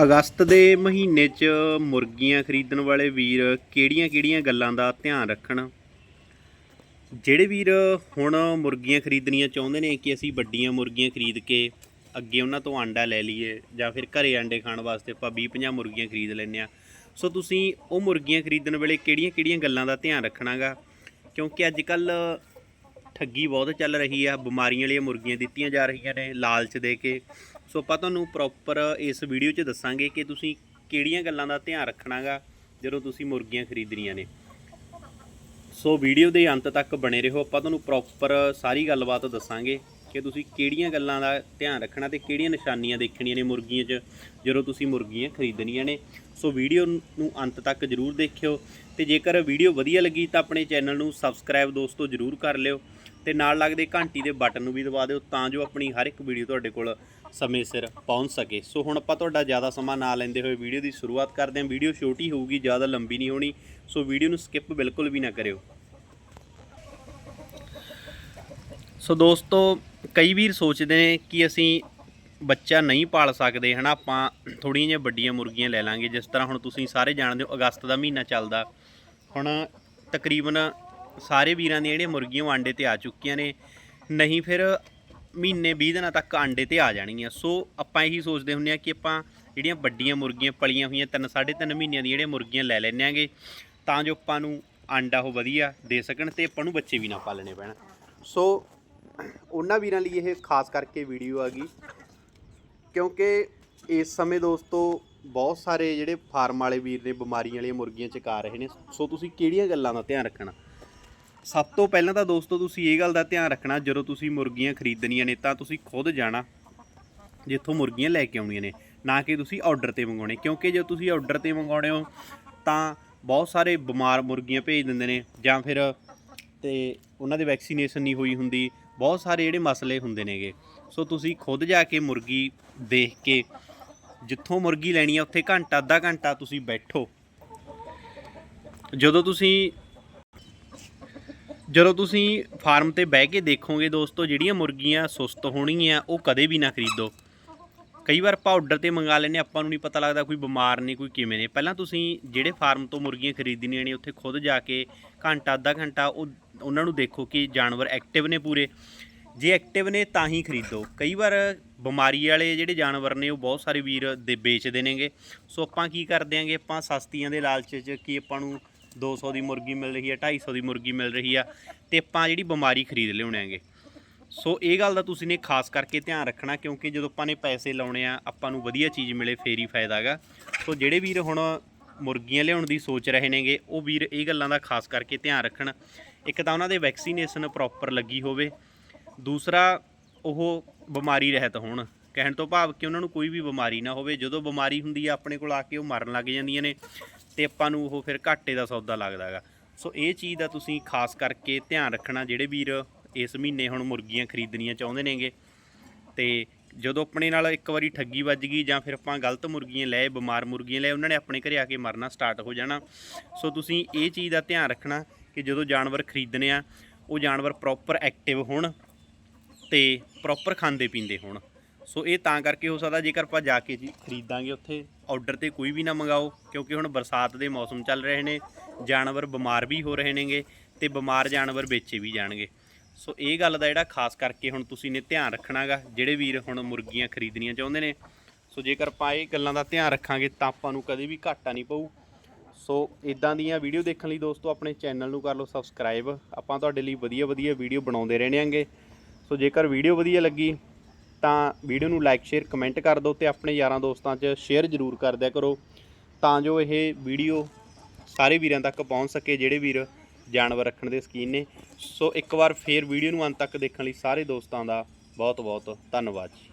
ਅਗਸਤ ਦੇ ਮਹੀਨੇ 'ਚ ਮੁਰਗੀਆਂ ਖਰੀਦਣ ਵਾਲੇ ਵੀਰ ਕਿਹੜੀਆਂ-ਕਿਹੜੀਆਂ ਗੱਲਾਂ ਦਾ ਧਿਆਨ ਰੱਖਣ? ਜਿਹੜੇ ਵੀਰ ਹੁਣ ਮੁਰਗੀਆਂ ਖਰੀਦਣੀਆਂ ਚਾਹੁੰਦੇ ਨੇ ਕਿ ਅਸੀਂ ਵੱਡੀਆਂ ਮੁਰਗੀਆਂ ਖਰੀਦ ਕੇ ਅੱਗੇ ਉਹਨਾਂ ਤੋਂ ਆਂਡਾ ਲੈ ਲਈਏ ਜਾਂ ਫਿਰ ਘਰੇ ਆਂਡੇ ਖਾਣ ਵਾਸਤੇ ਆਪਾਂ 20-50 ਮੁਰਗੀਆਂ ਖਰੀਦ ਲੈਂਦੇ ਆ ਸੋ ਤੁਸੀਂ ਉਹ ਮੁਰਗੀਆਂ ਖਰੀਦਣ ਵੇਲੇ ਕਿਹੜੀਆਂ-ਕਿਹੜੀਆਂ ਗੱਲਾਂ ਦਾ ਧਿਆਨ ਰੱਖਣਾਗਾ? ਕਿਉਂਕਿ ਅੱਜ ਕੱਲ ਠੱਗੀ ਬਹੁਤ ਚੱਲ ਰਹੀ ਆ, ਬਿਮਾਰੀਆਂ ਵਾਲੀਆਂ ਮੁਰਗੀਆਂ ਦਿੱਤੀਆਂ ਜਾ ਰਹੀਆਂ ਨੇ ਲਾਲਚ ਦੇ ਕੇ। ਸੋ ਆਪਾਂ ਤੁਹਾਨੂੰ ਪ੍ਰੋਪਰ ਇਸ ਵੀਡੀਓ 'ਚ ਦੱਸਾਂਗੇ ਕਿ ਤੁਸੀਂ ਕਿਹੜੀਆਂ ਗੱਲਾਂ ਦਾ ਧਿਆਨ ਰੱਖਣਾਗਾ ਜਦੋਂ ਤੁਸੀਂ ਮੁਰਗੀਆਂ ਖਰੀਦਣੀਆਂ ਨੇ। ਸੋ ਵੀਡੀਓ ਦੇ ਅੰਤ ਤੱਕ ਬਣੇ ਰਹੋ, ਆਪਾਂ ਤੁਹਾਨੂੰ ਪ੍ਰੋਪਰ ਸਾਰੀ ਗੱਲਬਾਤ ਦੱਸਾਂਗੇ ਕਿ ਤੁਸੀਂ ਕਿਹੜੀਆਂ ਗੱਲਾਂ ਦਾ ਧਿਆਨ ਰੱਖਣਾ ਤੇ ਕਿਹੜੀਆਂ ਨਿਸ਼ਾਨੀਆਂ ਦੇਖਣੀਆਂ ਨੇ ਮੁਰਗੀਆਂ 'ਚ ਜਦੋਂ ਤੁਸੀਂ ਮੁਰਗੀਆਂ ਖਰੀਦਣੀਆਂ ਨੇ। ਸੋ ਵੀਡੀਓ ਨੂੰ ਅੰਤ ਤੱਕ ਜਰੂਰ ਦੇਖਿਓ ਤੇ ਜੇਕਰ ਵੀਡੀਓ ਵਧੀਆ ਲੱਗੀ ਤਾਂ ਆਪਣੇ ਚੈਨਲ ਨੂੰ ਸਬਸਕ੍ਰਾਈਬ ਦੋਸਤੋ ਜਰੂਰ ਕਰ ਲਿਓ ਤੇ ਨਾਲ ਲੱਗਦੇ ਘੰਟੀ ਦੇ ਬਟਨ ਨੂੰ ਵੀ ਦਬਾ ਦਿਓ ਤਾਂ ਜੋ ਆਪਣੀ ਹਰ ਇੱਕ ਵੀਡੀਓ ਤੁਹਾਡੇ ਕੋਲ ਸਮੇਂ ਸਿਰ ਪਹੁੰਚ ਸਕੇ। ਸੋ ਹੁਣ ਆਪਾਂ ਤੁਹਾਡਾ ਜ਼ਿਆਦਾ ਸਮਾਂ ਨਾ ਲੈਂਦੇ ਹੋਏ ਵੀਡੀਓ ਦੀ ਸ਼ੁਰੂਆਤ ਕਰਦੇ ਹਾਂ। ਵੀਡੀਓ ਛੋਟੀ ਹੋਊਗੀ, ਜ਼ਿਆਦਾ ਲੰਬੀ ਨਹੀਂ ਹੋਣੀ। ਸੋ ਵੀਡੀਓ ਨੂੰ ਸਕਿਪ ਬਿਲਕੁਲ ਵੀ ਨਾ ਕਰਿਓ। ਸੋ ਦੋਸਤੋ, ਕਈ ਵੀਰ ਸੋਚਦੇ ਨੇ ਕਿ ਅਸੀਂ ਬੱਚਾ ਨਹੀਂ ਪਾਲ ਸਕਦੇ, ਹਨਾ? ਆਪਾਂ ਥੋੜੀਆਂ ਜਿਹੀਆਂ ਵੱਡੀਆਂ ਮੁਰਗੀਆਂ ਲੈ ਲਾਂਗੇ। ਜਿਸ ਤਰ੍ਹਾਂ ਹੁਣ ਤੁਸੀਂ ਸਾਰੇ ਜਾਣਦੇ ਹੋ, ਅਗਸਤ ਦਾ ਮਹੀਨਾ ਚੱਲਦਾ। ਹੁਣ ਤਕਰੀਬਨ ਸਾਰੇ ਵੀਰਾਂ ਦੀਆਂ ਜਿਹੜੀਆਂ ਮੁਰਗੀਆਂ ਉਹ ਆਂਡੇ ਤੇ ਆ ਚੁੱਕੀਆਂ ਨੇ। ਨਹੀਂ, ਫਿਰ ਮਹੀਨੇ 20 ਦਿਨਾਂ ਤੱਕ ਆਂਡੇ ਤੇ ਆ ਜਾਣਗੀਆਂ। ਸੋ ਆਪਾਂ ਇਹੀ ਸੋਚਦੇ ਹੁੰਦੇ ਆ ਕਿ ਆਪਾਂ ਜਿਹੜੀਆਂ ਵੱਡੀਆਂ ਮੁਰਗੀਆਂ ਪਲੀਆਂ ਹੋਈਆਂ, ਤਿੰਨ, ਸਾਢੇ ਤਿੰਨ ਮਹੀਨਿਆਂ ਦੀਆਂ ਜਿਹੜੀਆਂ ਮੁਰਗੀਆਂ ਲੈ ਲੈਂਦੇ ਆਂਗੇ ਤਾਂ ਜੋ ਆਪਾਂ ਨੂੰ ਆਂਡਾ ਉਹ ਵਧੀਆ ਦੇ ਸਕਣ ਤੇ ਆਪਾਂ ਨੂੰ ਬੱਚੇ ਵੀ ਨਾ ਪਾਲਣੇ ਪੈਣ। ਸੋ ਉਹਨਾਂ ਵੀਰਾਂ ਲਈ ਇਹ ਖਾਸ ਕਰਕੇ ਵੀਡੀਓ ਆ ਗਈ, ਕਿਉਂਕਿ ਇਸ ਸਮੇਂ ਦੋਸਤੋ ਬਹੁਤ ਸਾਰੇ ਜਿਹੜੇ ਫਾਰਮ ਵਾਲੇ ਵੀਰ ਨੇ ਬਿਮਾਰੀਆਂ ਵਾਲੀਆਂ ਮੁਰਗੀਆਂ ਚਕਾ ਰਹੇ ਨੇ। ਸੋ ਤੁਸੀਂ ਕਿਹੜੀਆਂ ਗੱਲਾਂ ਦਾ ਧਿਆਨ ਰੱਖਣਾ? ਸਭ ਤੋਂ ਪਹਿਲਾਂ ਤਾਂ ਦੋਸਤੋ ਤੁਸੀਂ ਇਹ ਗੱਲ ਦਾ ਧਿਆਨ ਰੱਖਣਾ, ਜਦੋਂ ਤੁਸੀਂ ਮੁਰਗੀਆਂ ਖਰੀਦਣੀਆਂ ਨੇ ਤਾਂ ਤੁਸੀਂ ਖੁਦ ਜਾਣਾ, ਜਿੱਥੋਂ ਮੁਰਗੀਆਂ ਲੈ ਕੇ ਆਉਣੀਆਂ ਨੇ, ਨਾ ਕਿ ਤੁਸੀਂ ਆਰਡਰ ਤੇ ਮੰਗਾਉਣੇ ਕਿਉਂਕਿ ਜੇ ਤੁਸੀਂ ਆਰਡਰ ਤੇ ਮੰਗਾਉਣੇ ਹੋ, ਤਾਂ ਬਹੁਤ ਸਾਰੇ ਬਿਮਾਰ ਮੁਰਗੀਆਂ ਭੇਜ ਦਿੰਦੇ ਨੇ, ਜਾਂ ਫਿਰ ਤੇ ਉਹਨਾਂ ਦੇ ਵੈਕਸੀਨੇਸ਼ਨ ਨਹੀਂ ਹੋਈ ਹੁੰਦੀ, ਬਹੁਤ ਸਾਰੇ ਜਿਹੜੇ ਮਸਲੇ ਹੁੰਦੇ ਨੇਗੇ। ਸੋ ਤੁਸੀਂ ਖੁਦ ਜਾ ਕੇ ਮੁਰਗੀ ਦੇਖ ਕੇ, ਜਿੱਥੋਂ ਮੁਰਗੀ ਲੈਣੀ ਆ, ਉੱਥੇ ਘੰਟਾ, ਅੱਧਾ ਘੰਟਾ ਤੁਸੀਂ ਬੈਠੋ। ਜਦੋਂ ਤੁਸੀਂ ਜਦੋਂ ਤੁਸੀਂ ਫਾਰਮ ਤੇ ਬਹਿ ਕੇ ਦੇਖੋਗੇ ਦੋਸਤੋ, ਜਿਹੜੀਆਂ ਮੁਰਗੀਆਂ ਸੁਸਤ ਹੋਣਗੀਆਂ, ਉਹ ਕਦੇ ਵੀ ਨਾ ਖਰੀਦੋ। ਕਈ ਵਾਰ ਆਪਾਂ ਆਰਡਰ ਤੇ ਮੰਗਾ ਲੈਂਦੇ ਆਪਾਂ ਨੂੰ ਨਹੀਂ ਪਤਾ ਲੱਗਦਾ ਕੋਈ ਬਿਮਾਰ ਨੇ, ਕੋਈ ਕਿਵੇਂ ਨੇ। ਪਹਿਲਾਂ ਤੁਸੀਂ ਜਿਹੜੇ ਫਾਰਮ ਤੋਂ ਮੁਰਗੀਆਂ ਖਰੀਦਣੀਆਂ ਨੇ, ਉੱਥੇ ਖੁਦ ਜਾ ਕੇ ਘੰਟਾ, ਅੱਧਾ ਘੰਟਾ ਉਹ ਉਹਨਾਂ ਨੂੰ ਦੇਖੋ ਕਿ ਜਾਨਵਰ ਐਕਟਿਵ ਨੇ ਪੂਰੇ। ਜੇ ਐਕਟਿਵ ਨੇ ਤਾਂ ਹੀ ਖਰੀਦੋ। ਕਈ ਵਾਰ ਬਿਮਾਰੀ ਵਾਲੇ ਜਿਹੜੇ ਜਾਨਵਰ ਨੇ, ਉਹ ਬਹੁਤ ਸਾਰੇ ਵੀਰ ਦੇ ਵੇਚਦੇ ਨੇਗੇ। ਸੋ ਆਪਾਂ ਕੀ ਕਰਦੇ ਆਂਗੇ, ਆਪਾਂ ਸਸਤੀਆਂ ਦੇ ਲਾਲਚ 'ਚ ਕੀ ਆਪਾਂ ਨੂੰ 200 ਦੀ ਮੁਰਗੀ ਮਿਲ ਰਹੀ ਹੈ 250 ਦੀ ਮੁਰਗੀ ਮਿਲ ਰਹੀ ਆ ਤੇ ਆਪਾਂ ਜਿਹੜੀ ਬਿਮਾਰੀ ਖਰੀਦ ਲਿਆਉਣੇ ਆਂਗੇ ਸੋ ਇਹ ਗੱਲ ਦਾ ਤੁਸੀਂ ਨੇ ਖਾਸ ਕਰਕੇ ਧਿਆਨ ਰੱਖਣਾ ਕਿਉਂਕਿ ਜਦੋਂ ਆਪਾਂ ਨੇ ਪੈਸੇ ਲਾਉਣੇ ਆ, ਆਪਾਂ ਨੂੰ ਵਧੀਆ ਚੀਜ਼ ਮਿਲੇ, ਫੇਰ ਹੀ ਫਾਇਦਾ ਹੈਗਾ। ਸੋ ਜਿਹੜੇ ਵੀਰ ਹੁਣ ਮੁਰਗੀਆਂ ਲਿਆਉਣ ਦੀ ਸੋਚ ਰਹੇ ਨੇਗੇ, ਉਹ ਵੀਰ ਇਹ ਗੱਲਾਂ ਦਾ ਖਾਸ ਕਰਕੇ ਧਿਆਨ ਰੱਖਣ। ਇੱਕ ਤਾਂ ਉਹਨਾਂ ਦੇ ਵੈਕਸੀਨੇਸ਼ਨ ਪ੍ਰੋਪਰ ਲੱਗੀ ਹੋਵੇ। ਦੂਸਰਾ, ਉਹ ਬਿਮਾਰੀ ਰਹਿਤ ਹੋਣ। ਕਹਿਣ ਤੋਂ ਭਾਵ ਕਿ ਉਹਨਾਂ ਨੂੰ ਕੋਈ ਵੀ ਬਿਮਾਰੀ ਨਾ ਹੋਵੇ। ਜਦੋਂ ਬਿਮਾਰੀ ਹੁੰਦੀ ਆ, ਆਪਣੇ ਕੋਲ ਆ ਕੇ ਉਹ ਮਰਨ ਲੱਗ ਜਾਂਦੀਆਂ ਨੇ। ਤੇ ਆਪਾਂ ਨੂੰ ਉਹ ਫਿਰ ਘਾਟੇ ਦਾ ਸੌਦਾ ਲੱਗਦਾ ਹੈਗਾ। ਸੋ ਇਹ ਚੀਜ਼ ਦਾ ਤੁਸੀਂ ਖਾਸ ਕਰਕੇ ਧਿਆਨ ਰੱਖਣਾ, ਜਿਹੜੇ ਵੀਰ ਇਸ ਮਹੀਨੇ ਹੁਣ ਮੁਰਗੀਆਂ ਖਰੀਦਣੀਆਂ ਚਾਹੁੰਦੇ ਨੇਗੇ। ਤੇ ਜਦੋਂ ਆਪਣੇ ਨਾਲ ਇੱਕ ਵਾਰੀ ਠੱਗੀ ਵੱਜ ਗਈ ਜਾਂ ਫਿਰ ਆਪਾਂ ਗਲਤ ਮੁਰਗੀਆਂ ਲਏ, ਬਿਮਾਰ ਮੁਰਗੀਆਂ ਲਏ, ਉਹਨਾਂ ਨੇ ਆਪਣੇ ਘਰੇ ਆ ਕੇ ਮਰਨਾ ਸਟਾਰਟ ਹੋ ਜਾਣਾ। ਸੋ ਤੁਸੀਂ ਇਹ ਚੀਜ਼ ਦਾ ਧਿਆਨ ਰੱਖਣਾ ਕਿ ਜਦੋਂ ਜਾਨਵਰ ਖਰੀਦਣੇ ਆ, ਉਹ ਜਾਨਵਰ ਪ੍ਰੋਪਰ ਐਕਟਿਵ ਹੋਣ ਤੇ ਪ੍ਰੋਪਰ ਖਾਂਦੇ ਪੀਂਦੇ ਹੋਣ। ਸੋ ਇਹ ਤਾਂ ਕਰਕੇ ਹੋ ਸਕਦਾ ਜੇਕਰ ਆਪਾਂ ਜਾ ਕੇ ਜੀ ਖਰੀਦਾਂਗੇ ਉੱਥੇ ਆਰਡਰ ਤੇ ਕੋਈ ਵੀ ਨਾ ਮੰਗਾਓ, ਕਿਉਂਕਿ ਹੁਣ ਬਰਸਾਤ ਦੇ ਮੌਸਮ ਚੱਲ ਰਹੇ ਨੇ, ਜਾਨਵਰ ਬਿਮਾਰ ਵੀ ਹੋ ਰਹੇ ਨੇਗੇ ਤੇ ਬਿਮਾਰ ਜਾਨਵਰ ਵੇਚੇ ਵੀ ਜਾਣਗੇ। ਸੋ ਇਹ ਗੱਲ ਦਾ ਜਿਹੜਾ ਖਾਸ ਕਰਕੇ ਹੁਣ ਤੁਸੀਂ ਨੇ ਧਿਆਨ ਰੱਖਣਾਗਾ, ਜਿਹੜੇ ਵੀਰ ਹੁਣ ਮੁਰਗੀਆਂ ਖਰੀਦਣੀਆਂ ਚਾਹੁੰਦੇ ਨੇ। ਸੋ ਜੇਕਰ ਆਪਾਂ ਇਹ ਗੱਲਾਂ ਦਾ ਧਿਆਨ ਰੱਖਾਂਗੇ ਤਾਂ ਆਪਾਂ ਨੂੰ ਕਦੇ ਵੀ ਘਾਟਾ ਨਹੀਂ ਪਊ। ਸੋ ਇਦਾਂ ਦੀਆਂ ਵੀਡੀਓ ਦੇਖਣ ਲਈ ਦੋਸਤੋ, ਆਪਣੇ ਚੈਨਲ ਨੂੰ ਕਰ ਲਓ ਸਬਸਕ੍ਰਾਈਬ। ਆਪਾਂ ਤੁਹਾਡੇ ਲਈ ਵਧੀਆ ਵਧੀਆ ਵੀਡੀਓ ਬਣਾਉਂਦੇ ਰਹਿਣਾਂਗੇ। ਸੋ ਜੇਕਰ ਵੀਡੀਓ ਵਧੀਆ ਲੱਗੀ ਤਾਂ ਵੀਡੀਓ ਨੂੰ ਲਾਈਕ ਸ਼ੇਅਰ ਕਮੈਂਟ ਕਰ ਦਿਓ ਤੇ ਆਪਣੇ ਯਾਰਾਂ ਦੋਸਤਾਂ 'ਚ ਸ਼ੇਅਰ ਜ਼ਰੂਰ ਕਰ ਦਿਆ ਕਰੋ ਤਾਂ ਜੋ ਇਹ ਵੀਡੀਓ ਸਾਰੇ ਵੀਰਾਂ ਤੱਕ ਪਹੁੰਚ ਸਕੇ ਜਿਹੜੇ ਵੀਰ ਜਾਨਵਰ ਰੱਖਣ ਦੇ ਸ਼ੌਕੀਨ ਨੇ। ਸੋ ਇੱਕ ਵਾਰ ਫੇਰ ਵੀਡੀਓ ਨੂੰ ਅੰਤ ਤੱਕ ਦੇਖਣ ਲਈ ਸਾਰੇ ਦੋਸਤਾਂ ਦਾ ਬਹੁਤ ਬਹੁਤ ਧੰਨਵਾਦ ਜੀ।